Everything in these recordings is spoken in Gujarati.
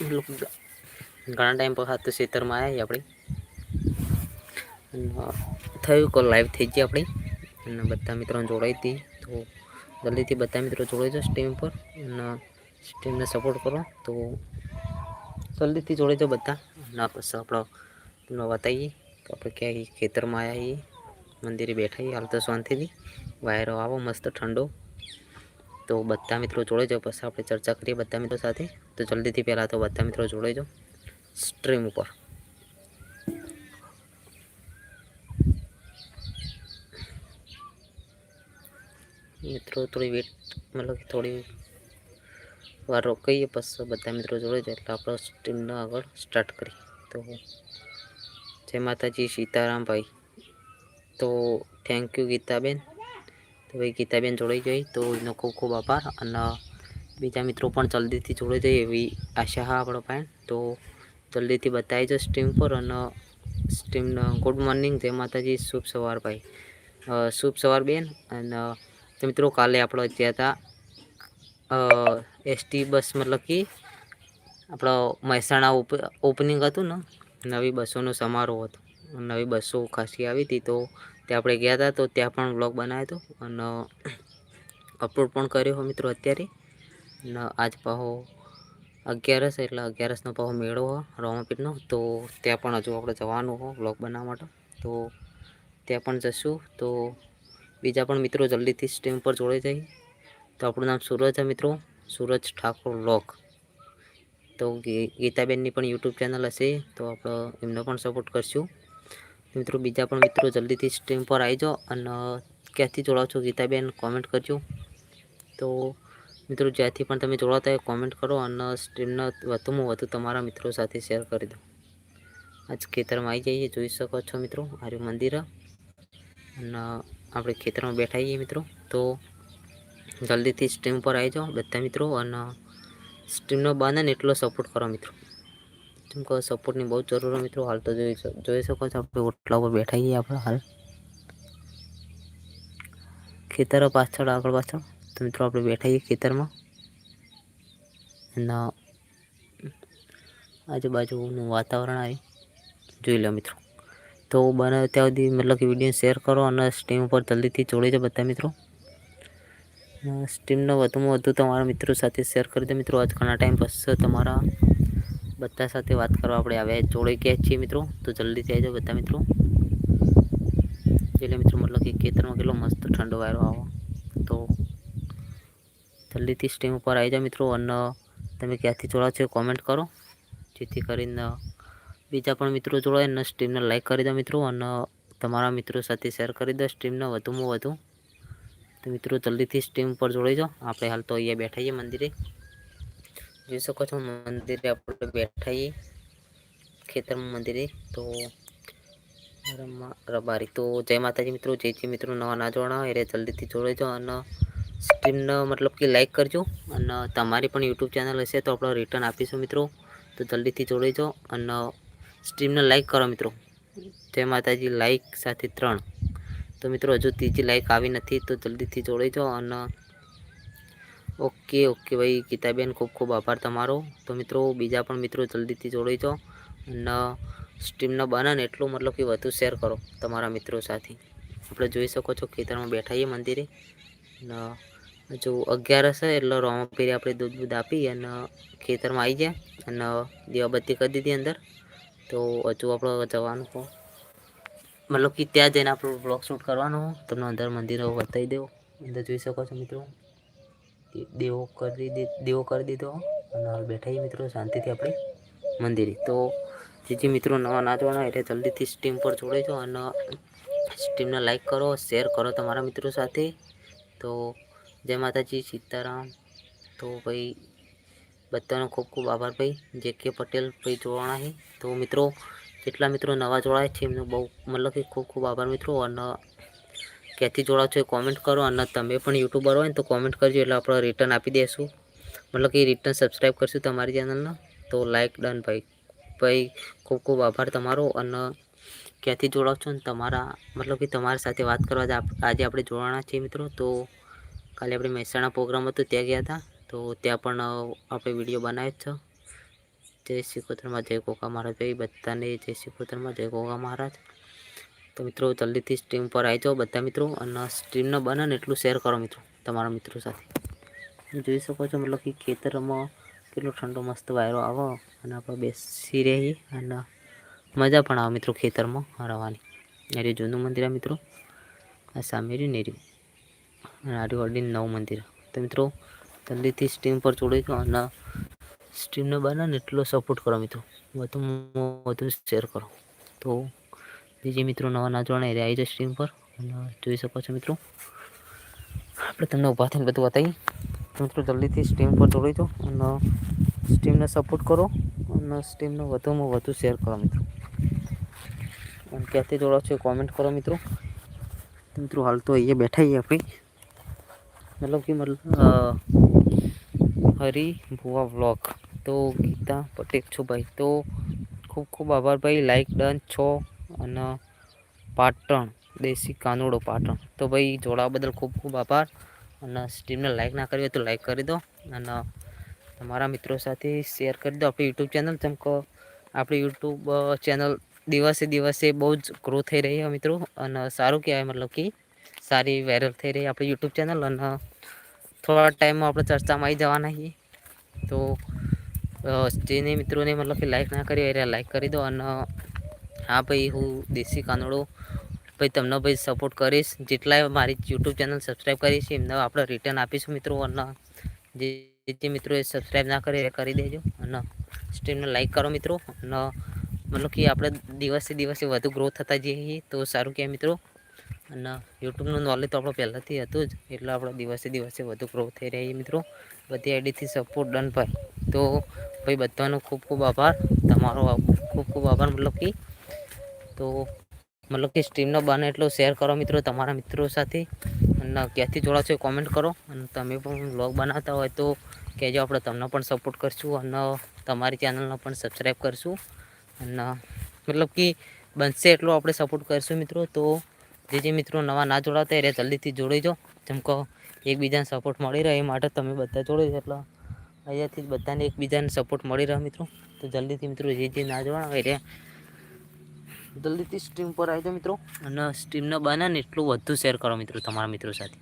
મતલબ ઘણા ટાઈમ પર હાથ તો ખેતરમાં આવ્યા આપણે. અને થયું કોલ લાઈવ થઈ ગઈ આપણી. અને બધા મિત્રોને જોડાઈ હતી. તો જલ્દીથી બધા મિત્રો જોડાઈ જાઓ સ્ટીમ પર. અને સ્ટીમને સપોર્ટ કરો. તો જલ્દીથી જોડાઈ જાઓ બધા. ના પછી આપણો તમને બતાવીએ કે આપણે ક્યાં ખેતરમાં આવ્યા છીએ મંદિરે બેઠા છીએ હાલ તો શાંતિથી. વાયરો આવો, મસ્ત ઠંડો. તો બધા મિત્રો જોડાઈ જાઓ પછી આપણે ચર્ચા કરીએ બધા મિત્રો સાથે. તો જલ્દીથી પહેલાં તો બધા મિત્રો જોડાઈ જાઓ સ્ટ્રીમ ઉપર. મિત્રો થોડી વેટ મતલબ કે થોડી વાર રોકાઈએ પછી બધા મિત્રો જોડે જાય એટલે આપણે સ્ટ્રીમને આગળ સ્ટાર્ટ કરીએ. તો જય માતાજી સીતારામભાઈ તો થેન્ક યુ ગીતાબેન. તો ભાઈ ગીતાબેન જોડાઈ ગઈ તો એનો ખૂબ ખૂબ આભાર અને બીજા મિત્રો પણ જલ્દીથી જોડાઈ જાય એવી આશા હા આપણો પાયણ તો જલ્દીથી બતાવી જો સ્ટ્રીમ પર અને સ્ટીમ ગુડ મોર્નિંગ જય માતાજી, શુભ સવાર ભાઈ. શુભ સવાર બેન અને તો મિત્રો કાલે આપણે ગયા હતા એસટી બસ મતલબ કે આપણો મહેસાણા ઓપ ઓપનિંગ હતું ને, નવી બસોનો સમારોહ હતો. નવી બસો ખાસી આવી હતી તો ત્યાં આપણે ગયા હતા તો ત્યાં પણ બ્લોગ બનાવ્યો હતો અને અપલોડ પણ કર્યો મિત્રો અત્યારે. અને આજ પાહો અગિયારસ એટલે અગિયારસનો પાહો મેળો હો, રોમાપીરનો. તો ત્યાં પણ હજુ આપણે જવાનું હોય બ્લોગ બનાવવા માટે. તો ત્યાં પણ જશું. તો બીજા પણ મિત્રો જલ્દીથી સ્ટ્રીમ પર જોડાઈ જાય. તો આપણું નામ સૂરજ છે મિત્રો. સૂરજ ઠાકોર વ્લોગ તો ગીતાબેનની પણ યુટ્યુબ ચેનલ હશે. તો આપણે એમનો પણ સપોર્ટ કરશું. મિત્રો, બીજા પણ મિત્રો જલ્દીથી સ્ટ્રીમ પર આવી જાઓ અને ક્યાંથી જોડાઓ છો ગીતાબેન કોમેન્ટ કરજો. તો મિત્રો, જ્યાંથી પણ તમે જોડાતા હોય કોમેન્ટ કરો અને સ્ટ્રીમને વધુમાં વધુ તમારા મિત્રો સાથે શેર કરી દો. આજ ખેતરમાં આવી જઈએ. જોઈ શકો છો મિત્રો, આર્યું મંદિર. અને આપણે ખેતરમાં બેઠા છીએ મિત્રો. તો જલ્દીથી સ્ટ્રીમ પર આવી જાઓ બધા મિત્રો અને સ્ટ્રીમનો બને એટલો સપોર્ટ કરો મિત્રો. જેમ કે સપોર્ટની બહુ જરૂર હોય મિત્રો. હાલ તો જોઈ જોઈ શકો છો આપણે ઓટલા ઉપર બેઠા જઈએ આપણે હાલ. ખેતરો પાછળ, આગળ પાછળ. તો મિત્રો આપણે બેઠા જઈએ ખેતરમાં. એના આજુબાજુનું વાતાવરણ આવી. જોઈ લો મિત્રો. તો બને ત્યાં સુધી મતલબ કે વીડિયો શેર કરો અને સ્ટ્રીમ ઉપર જલ્દીથી જોડી દો બધા મિત્રો. સ્ટ્રીમનો વધુમાં વધુ તમારા મિત્રો સાથે શેર કરી દો મિત્રો. આજ ઘણા ટાઈમ પછી તમારા બધા સાથે વાત કરવા આપણે હવે જોડે ગયા છીએ મિત્રો. તો જલ્દીથી આવી જાઓ બધા મિત્રો. એટલે મિત્રો મતલબ કે ખેતરમાં કેટલો મસ્ત ઠંડો વાયરો આવો. તો જલ્દીથી સ્ટ્રીમ ઉપર આવી જાઓ મિત્રો અને તમે ક્યાંથી જોડાવ છો કોમેન્ટ કરો. જેથી કરીને બીજા પણ મિત્રો જોડાય અને સ્ટ્રીમને લાઈક કરી દો મિત્રો અને તમારા મિત્રો સાથે શેર કરી દો સ્ટ્રીમને વધુમાં વધુ. તો મિત્રો જલ્દીથી સ્ટ્રીમ પર જોડાઈ જાઓ. આપણે હાલ તો અહીંયા બેઠા છીએ મંદિરે. જોઈ શકો છો મંદિરે આપણે બેઠા ખેતર મંદિરે. તો રબારી. તો જય માતાજી મિત્રો, જે જે મિત્રો નવા ના જોડા હોય જલ્દીથી જોડાજો અને સ્ટ્રીમને મતલબ કે લાઈક કરજો અને તમારી પણ યુટ્યુબ ચેનલ હશે તો આપણે રિટર્ન આપીશું મિત્રો. તો જલ્દીથી જોડાઈ જાઓ અને સ્ટ્રીમને લાઈક કરો મિત્રો. જય માતાજી, લાઈક સાથે ત્રણ. તો મિત્રો હજુ ત્રીજી લાઈક આવી નથી તો જલ્દીથી જોડાઈ જાઓ અને ઓકે ઓકે ભાઈ. ગીતાબેન, ખૂબ ખૂબ આભાર તમારો. તો મિત્રો, બીજા પણ મિત્રો જલ્દીથી જોડાઈ જાઓ અને સ્ટ્રીમનો બને ને એટલું મતલબ કે વધુ શેર કરો તમારા મિત્રો સાથે. આપણે જોઈ શકો છો ખેતરમાં બેઠા છીએ મંદિરે. અને જો અગિયાર હશે એટલે રોમાપીરી આપણે દૂધ દૂધ આપી અને ખેતરમાં આવી ગયા અને દીવાબત્તી કરી દીધી અંદર. તો હજુ આપણે જવાનું હો મતલબ કે ત્યાં જઈને આપણું બ્લોગ શૂટ કરવાનો. તમને અંદર મંદિરો બતાવી દેવો. અંદર જોઈ શકો છો મિત્રો. દે- દેવો કરી દે, દેવો કરી દીધો. અને હવે બેઠા મિત્રો શાંતિથી આપણે મંદિરે. તો જે જે મિત્રો નવા ના જોવાના એટલે જલ્દીથી સ્ટીમ પર જોડાઈ અને સ્ટીમને લાઈક કરો, શેર કરો તમારા મિત્રો સાથે. તો જય માતાજી, સીતારામ. તો ભાઈ, બધાનો ખૂબ ખૂબ આભાર ભાઈ. જે કે પટેલ ભાઈ જોવાના છે. તો મિત્રો, જેટલા મિત્રો નવા જોડાય છે એમનો બહુ મતલબ કે ખૂબ ખૂબ આભાર મિત્રો. અને ક્યાંથી જોડાવ છો એ કોમેન્ટ કરો અને તમે પણ યુટ્યુબર હોય ને તો કોમેન્ટ કરજો એટલે આપણે રિટર્ન આપી દઈશું મતલબ કે રિટર્ન સબસ્ક્રાઈબ કરશું તમારી ચેનલને તો લાઈક ડન ભાઈ. ભાઈ, ખૂબ ખૂબ આભાર તમારો અને ક્યાંથી જોડાવ છો ને તમારા, મતલબ કે તમારી સાથે વાત કરવા આજે આપણે જોડાણા છીએ મિત્રો. તો કાલે આપણે મહેસાણા પ્રોગ્રામ હતો, ત્યાં ગયા હતા. તો ત્યાં પણ આપણે વીડિયો બનાવ્યો છે. જય કોતરમાં જય કોકા મહારાજ ભાઈ. બધાને જય શિકોતરમાં જય કોકા મહારાજ. તો મિત્રો, જલ્દીથી સ્ટ્રીમ પર આવી જાઓ બધા મિત્રો અને સ્ટ્રીમને બને ને એટલું શેર કરો મિત્રો, તમારા મિત્રો સાથે. જોઈ શકો છો, મતલબ કે ખેતરમાં કેટલો ઠંડો મસ્ત વાયરો આવો અને આપણે બેસી રહીએ અને મજા પણ આવે મિત્રો ખેતરમાં રવાની અરે જૂનું મંદિર આ મિત્રો. આ સામે રહ્યું ને અને આર્યું અડીને નવું મંદિર. તો મિત્રો, જલ્દીથી સ્ટ્રીમ પર ચોડી દો અને સ્ટ્રીમને બનાવીને એટલો સપોર્ટ કરો મિત્રો. વધુમાં વધુ શેર કરો. તો બીજી મિત્રો નવા ના જોડાઈ એ આવી જાય સ્ટ્રીમ પર. જોઈ શકો છો મિત્રો. આપણે તમને ઊભા થઈને બધું બતાવી. મિત્રો, જલ્દીથી સ્ટ્રીમ પર જોડી દો અને સ્ટ્રીમને સપોર્ટ કરો અને સ્ટ્રીમને વધુમાં વધુ શેર કરો મિત્રો. અને ક્યાંથી જોડો છો કોમેન્ટ કરો મિત્રો. મિત્રો, હાલ તો અહીંયા બેઠા આપણે. મતલબ કે મતલબ હરી ભુવા વ્લોગ તો ગીતા પટેલ છો ભાઈ. તો ખૂબ ખૂબ આભાર ભાઈ. લાઈક ડન છો. અને પાટણ, દેશી કાનુડો પાટણ. તો ભાઈ, જોડાવા બદલ ખૂબ ખૂબ આભાર. અને સ્ટ્રીમને લાઈક ના કરી હોય તો લાઈક કરી દો. અને તમારા મિત્રો સાથે શેર કરી દો. આપણી યુટ્યુબ ચેનલ જેમ કે આપણી યુટ્યુબ ચેનલ દિવસે દિવસે બહુ જ ગ્રો થઈ રહી છે મિત્રો. અને સારું કહેવાય, મતલબ કે સારી વાયરલ થઈ રહી આપણી યુટ્યુબ ચેનલ અને થોડા ટાઈમમાં આપણે ચર્ચામાં આવી જવાના છીએ. તો જેને મિત્રોને મતલબ કે લાઈક ના કરી હોય લાઈક કરી દો. અને હા ભાઈ, હું દેશી કાનડો ભાઈ તમને ભાઈ સપોર્ટ કરીશ. જેટલા મારી યુટ્યુબ ચેનલ સબસ્ક્રાઈબ કરીશ એમને આપણે રિટર્ન આપીશું મિત્રો. અને જે જે મિત્રો એ સબસ્ક્રાઈબ ના કરે, એ કરી દેજો. અને સ્ટ્રીમને લાઈક કરો મિત્રો. અને મતલબ કે આપણે દિવસે દિવસે વધુ ગ્રો થતા જઈએ તો સારું કહેવાય મિત્રો. અને યુટ્યુબનું નોલેજ તો આપણે પહેલાંથી હતું જ. એટલે આપણે દિવસે દિવસે વધુ ગ્રો થઈ રહી મિત્રો. બધી આઈડીથી સપોર્ટ ડન ભાઈ તો ભાઈ બધાનો ખૂબ ખૂબ આભાર. તમારો ખૂબ ખૂબ આભાર. મતલબ કે તો મતલબ કે સ્ટ્રીમનો બને એટલો શેર કરો મિત્રો તમારા મિત્રો સાથે. અને ક્યાંથી જોડાશો એ કોમેન્ટ કરો. અને તમે પણ વ્લોગ બનાવતા હોય તો કહેજો, આપણે તમને પણ સપોર્ટ કરશું અને તમારી ચેનલને પણ સબસ્ક્રાઈબ કરશું. અને મતલબ કે બનશે એટલો આપણે સપોર્ટ કરશું મિત્રો. તો જે જે મિત્રો નવા ના જોડાતા એ જલ્દીથી જોડી જાઓ જેમ કે એકબીજાને સપોર્ટ મળી રહે એ માટે તમે બધા જોડી એટલે અહીંયાથી બધાને એકબીજાને સપોર્ટ મળી રહે મિત્રો. તો જલ્દીથી મિત્રો જે જે ના જોડાવે એ જલ્દીથી સ્ટ્રીમ પર આવી જાઓ મિત્રો. અને સ્ટ્રીમને બનાને એટલું વધુ શેર કરો મિત્રો તમારા મિત્રો સાથે.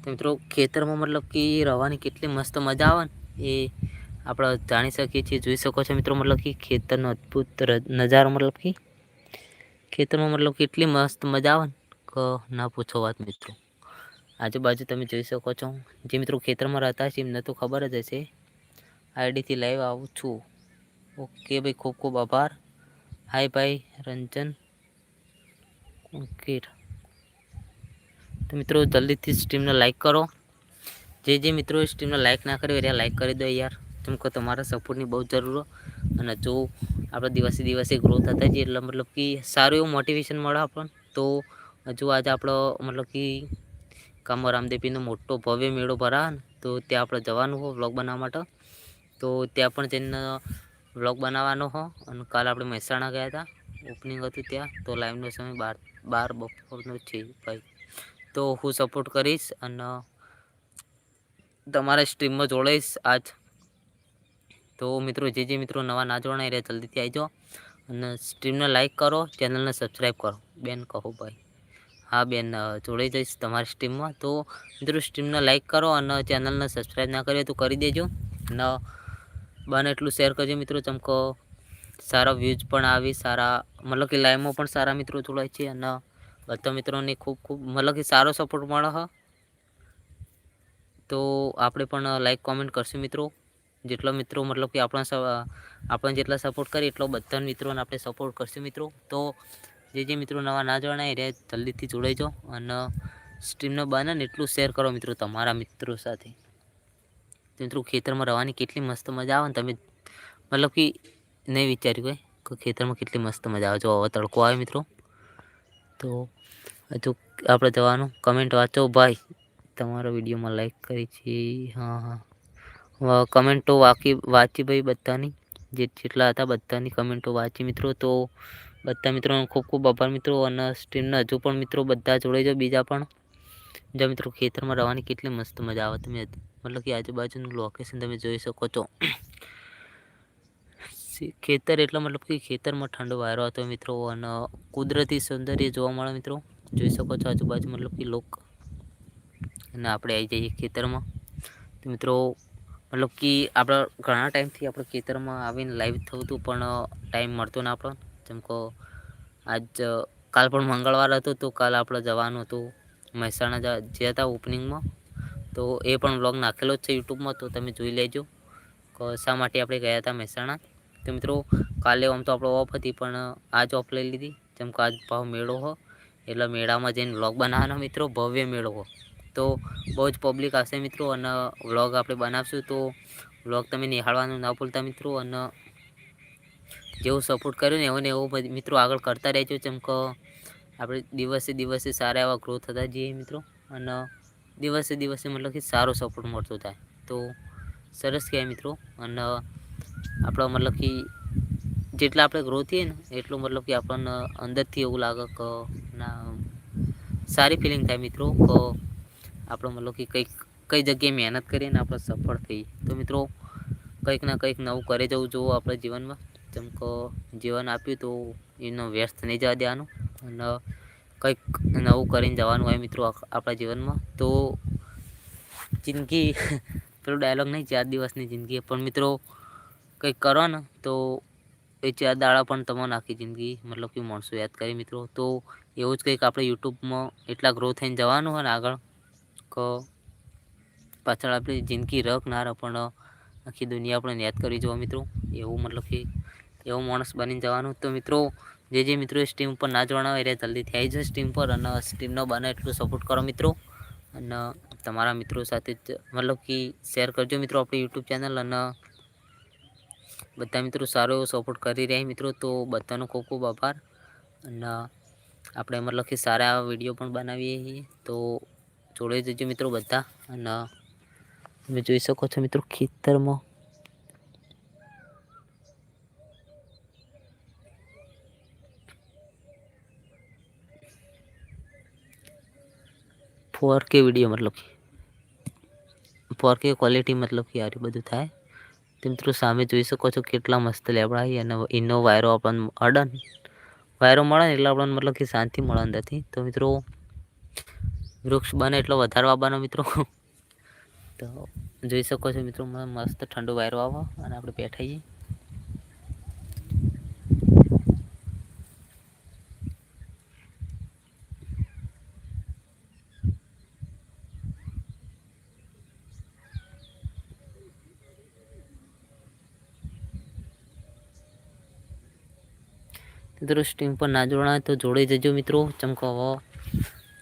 તો મિત્રો ખેતરમાં મતલબ કે રવાની કેટલી મસ્ત મજા આવે ને, એ આપણે જાણી શકીએ છીએ, જોઈ શકો છો મિત્રો મતલબ કે ખેતરનો અદ્ભુત નજારો મતલબ કે ખેતરમાં મતલબ કેટલી મસ્ત મજા આવે કે, ના પૂછો વાત મિત્રો. આજુબાજુ તમે જોઈ શકો છો. જે મિત્રો ખેતરમાં રહેતા છે એમને તો ખબર જ હશે. આઈડીથી લાઈવ આવું છું. ઓકે ભાઈ ખૂબ ખૂબ આભાર. હાય ભાઈ રંજન ઓકે તો મિત્રો, જલ્દીથી સ્ટ્રીમને લાઈક કરો. જે જે મિત્રો સ્ટ્રીમને લાઈક ના કરી રહ્યા લાઈક કરી દો યાર. કેમ કે તમારા સપોર્ટની બહુ જરૂર અને જો આપણે દિવસે દિવસે ગ્રો થતા જઈએ, એટલે મતલબ કે સારું એવું મોટિવેશન મળે આપણને. તો હજુ આજે આપણો મતલબ કે કામો રામદેવીનો મોટો ભવ્ય મેળો ભરા તો ત્યાં આપણે જવાનું હોય વ્લોગ બનાવવા માટે. તો ત્યાં પણ જઈને વ્લોગ બનાવવાનો હો. અને કાલ આપણે મહેસાણા ગયા હતા ઓપનિંગ હતું ત્યાં. તો લાઈવનો સમય બાર બાર બપોરનો છે ભાઈ. તો હું સપોર્ટ કરીશ અને તમારા સ્ટ્રીમમાં જોડાઈશ આજ. તો મિત્રો, જે જે મિત્રો નવા ના જોડાઈ એ જલ્દીથી આવી જાઓ. અને સ્ટ્રીમને લાઈક કરો ચેનલને સબસ્ક્રાઈબ કરો. બેન કહો ભાઈ. હા, બેન જોડાઈ જઈશ તમારી સ્ટ્રીમમાં તો મિત્રો સ્ટ્રીમને લાઈક કરો અને ચેનલને સબસ્ક્રાઈબ ના કરીએ તો કરી દેજો. અને બને એટલું શેર કરજો મિત્રો, ચમકો. સારા વ્યૂઝ પણ આવી, સારા, મતલબ કે લાઈવમાં પણ સારા મિત્રો જોડાય છે અને બધા મિત્રોને ખૂબ ખૂબ, મતલબ કે સારો સપોર્ટ મળે હ. તો આપણે પણ લાઈક કોમેન્ટ કરશું મિત્રો. જેટલો મિત્રો મતલબ કે આપણા આપણને જેટલા સપોર્ટ કરીએ એટલો બધા મિત્રોને આપણે સપોર્ટ કરશું મિત્રો. તો જે જે મિત્રો નવા ના જણાય એ જલ્દીથી જોડાઈ જાઓ અને સ્ટ્રીમને બને એટલું શેર કરો મિત્રો તમારા મિત્રો સાથે. મિત્રો ખેતરમાં રહેવાની કેટલી મસ્ત મજા આવે ને તમે મતલબ કે નહીં વિચાર્યું કે ખેતરમાં કેટલી મસ્ત મજા આવે. જો હવે તડકો આવે મિત્રો. તો હજુ આપણે જવાનું. કમેન્ટ વાંચો ભાઈ. તમારો વિડીયોમાં લાઈક કરી છે. હા હા. કમેન્ટો વાંકી, વાંચી ભાઈ બધાની. જે જેટલા હતા બધાની કમેન્ટો વાંચી મિત્રો. તો બધા મિત્રોનો ખૂબ ખૂબ આભાર મિત્રો. અને સ્ટ્રીમના હજુ પણ મિત્રો બધા જોડે જાઓ બીજા પણ. જો મિત્રો ખેતરમાં રહેવાની કેટલી મસ્ત મજા આવે. તમે મતલબ કે આજુબાજુનું લોકેશન તમે જોઈ શકો છો ખેતર એટલે મતલબ કે ખેતરમાં ઠંડો વાયરો હતો મિત્રો, અને કુદરતી સૌંદર્ય જોવા મળે મિત્રો. જોઈ શકો છો આજુબાજુ મતલબ કે લોક. અને આપણે આવી જઈએ ખેતરમાં. તો મિત્રો, મતલબ કે આપણા ઘણા ટાઈમથી આપણે ખેતરમાં આવીને લાઈવ થયું હતું પણ ટાઈમ મળતો ને આપણને. જેમ કે આજ કાલ પણ મંગળવાર હતો, તો કાલ આપણે જવાનું હતું મહેસાણા જ્યાં હતા ઓપનિંગમાં તો એ પણ બ્લોગ નાખેલો જ છે યુટ્યુબમાં, તો તમે જોઈ લેજો. શા માટે આપણે ગયા હતા મહેસાણા? તો મિત્રો, કાલે આમ તો આપણો ઓફ હતી, પણ આજ ઓફ લઈ લીધી. જેમ કે આજ ભાવ મેળો હો. એટલે મેળામાં જઈને વ્લોગ બનાવવાનો મિત્રો, ભવ્ય મેળો હો. તો બહુ જ પબ્લિક આવશે મિત્રો, અને વ્લોગ આપણે બનાવશું તો વ્લોગ તમે નિહાળવાનું ના ભૂલતા મિત્રો, અને જેવું સપોર્ટ કર્યો ને એવો ને એવો મિત્રો આગળ કરતા રહેજો. જેમ કે આપણે દિવસે દિવસે સારા એવા ગ્રો થતા જઈએ મિત્રો, અને દિવસે દિવસે મતલબ કે સારો સપોર્ટ મળતો થાય તો સરસ કહેવાય મિત્રો. અને આપણો મતલબ કે જેટલા આપણે ગ્રો થઈએ ને, એટલું મતલબ કે આપણને અંદરથી એવું લાગે કે ના, સારી ફિલિંગ થાય મિત્રો, કે આપણો મતલબ કે કંઈક, કઈ જગ્યાએ મહેનત કરીને આપણે સફળ થઈએ. તો મિત્રો, કંઈક ના કંઈક નવું કરે જવું જોવું આપણા જીવનમાં. જેમ કે જીવન આપ્યું તો એનો વ્યસ્ત નહીં જવા દેવાનું. અને કંઈક નવું કરીને જવાનું હોય મિત્રો આપણા જીવનમાં, તો જિંદગી, પેલો ડાયલોગ નહીં, ચાર દિવસની જિંદગી. પણ મિત્રો, કંઈક કરો ને, તો એ ચાર દાડા પણ તમને આખી જિંદગી, મતલબ કે માણસો યાદ કરી મિત્રો. તો એવું જ કંઈક આપણે યુટ્યુબમાં એટલા ગ્રો થઈને જવાનું હોય ને આગળ, કે પાછળ આપણી જિંદગી રખ ના રહે પણ આખી દુનિયા આપણને યાદ કરી જવા મિત્રો. એવું મતલબ કે એવો માણસ બનીને જવાનું. તો મિત્રો જે જે મિત્રો સ્ટીમ પર ના જોડાના હોય એ જલ્દીથી આવી જાય સ્ટીમ પર અને સ્ટીમનો બને એટલું સપોર્ટ કરો મિત્રો. અને તમારા મિત્રો સાથે મતલબ કે શેર કરજો મિત્રો આપણી યુટ્યુબ ચેનલ અને બધા મિત્રો સારો એવો સપોર્ટ કરી રહ્યા મિત્રો તો બધાનો ખૂબ ખૂબ આભાર. અને આપણે મતલબ કે સારા વીડિયો પણ બનાવીએ છીએ. તો જોડે જજો મિત્રો બધા અને તમે જોઈ શકો છો મિત્રો ખેતરમાં ફોર કે વીડિયો મતલબ કે ફોર કે ક્વોલિટી મતલબ કે આરી બધું થાય. તો મિત્રો સામે જોઈ શકો છો કેટલા મસ્ત લેબડા અને એનો વાયરો આપણને અડન વાયરો મળે ને એટલે આપણને મતલબ કે શાંતિ મળે અંદરથી. તો મિત્રો, વૃક્ષ બને એટલો વધારવા બનો મિત્રો. તો જોઈ શકો છો મિત્રો, મસ્ત ઠંડો વાયરો આવે અને આપણે બેઠા મિત્રો સ્ટ્રીમ પર ના જોડાય તો જોડે જજો મિત્રો. ચમકો હવે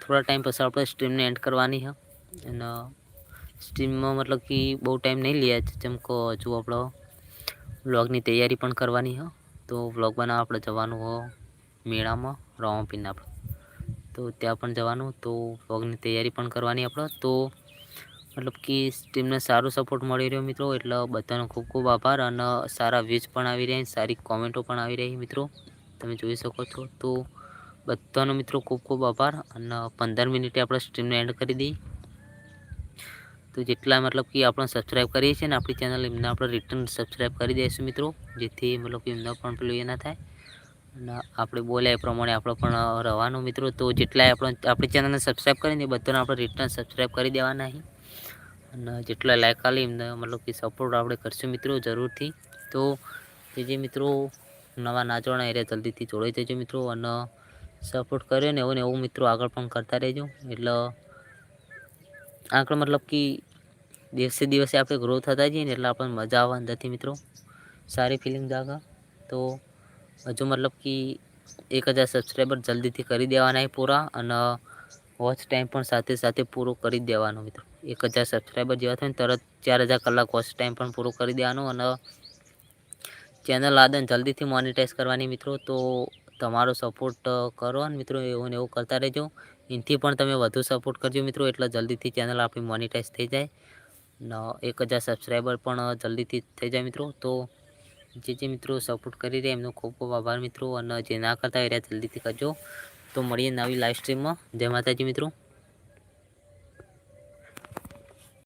થોડા ટાઈમ પછી આપણે સ્ટ્રીમને એન્ડ કરવાની છે. અને સ્ટ્રીમમાં મતલબ કે બહુ ટાઈમ નહીં લે જેમ કે હજુ આપણો વ્લોગની તૈયારી પણ કરવાની છે. તો વ્લોગ બનાવવા આપણે જવાનું હો મેળામાં રામાપીરના આપણે. તો ત્યાં પણ જવાનું, તો વ્લોગની તૈયારી પણ કરવાની આપણે. તો મતલબ કે સ્ટ્રીમને સારો સપોર્ટ મળી રહ્યો મિત્રો. એટલે બધાનો ખૂબ ખૂબ આભાર અને સારા વ્યૂઝ પણ આવી રહ્યા સારી કોમેન્ટો પણ આવી રહી મિત્રો. તમે જોઈ શકો છો. તો બધાનો મિત્રો ખૂબ ખૂબ આભાર અને પંદર મિનિટે આપણે સ્ટ્રીમને એન્ડ કરી દઈએ. તો જેટલા મતલબ કે આપણે સબસ્ક્રાઈબ કરીએ છીએ ને આપણી ચેનલ એમને આપણે રિટર્ન સબસ્ક્રાઈબ કરી દઈશું મિત્રો, જેથી મતલબ કે એમને પણ પેલું એ ના થાય. અને આપણે બોલ્યા એ પ્રમાણે આપણે પણ રહેવાનું મિત્રો. તો જેટલા આપણે આપણી ચેનલને સબસ્ક્રાઈબ કરીને બધાને આપણે રિટર્ન સબસ્ક્રાઈબ કરી દેવાના અહીં અને જેટલા લાઈક આલી એમને મતલબ કે સપોર્ટ આપણે કરશું મિત્રો જરૂરથી. તો જે મિત્રો નવા ના જોડાય એટલે જલ્દીથી જોડાઈ જજો મિત્રો અને સપોર્ટ કર્યો ને એવું ને એવું મિત્રો આગળ પણ કરતા રહેજો. એટલે આગળ મતલબ કે દિવસે દિવસે આપણે ગ્રો થતા જઈએ ને એટલે આપણને મજા આવવાની નથી મિત્રો. સારી ફિલિંગ જાગે. તો હજુ મતલબ કે એક હજાર સબસ્ક્રાઈબર જલ્દીથી કરી દેવાના પૂરા અને વોચ ટાઈમ પણ સાથે સાથે પૂરો કરી દેવાનો મિત્રો. એક હજાર સબસ્ક્રાઈબર જેવા થાય ને તરત ચાર હજાર કલાક વોચ ટાઈમ પણ પૂરો કરી દેવાનો અને ચેનલ આદન જલ્દીથી મોનિટાઈઝ કરવાની મિત્રો, તો તમારો સપોર્ટ કરો અને મિત્રો એવું ને એવું કરતા રહેજો. એનાથી પણ તમે વધુ સપોર્ટ કરજો મિત્રો, એટલે જલ્દીથી ચેનલ આપણી મોનિટાઈઝ થઈ જાય. એક હજાર સબસ્ક્રાઈબર પણ જલ્દીથી થઈ જાય મિત્રો. તો જે જે મિત્રો સપોર્ટ કરી રહ્યા, એમનો ખૂબ ખૂબ આભાર મિત્રો, અને જે ના કરતા એ રહ્યા જલ્દીથી કરજો. તો મળીએ નવી લાઈવ સ્ટ્રીમમાં જય માતાજી મિત્રો.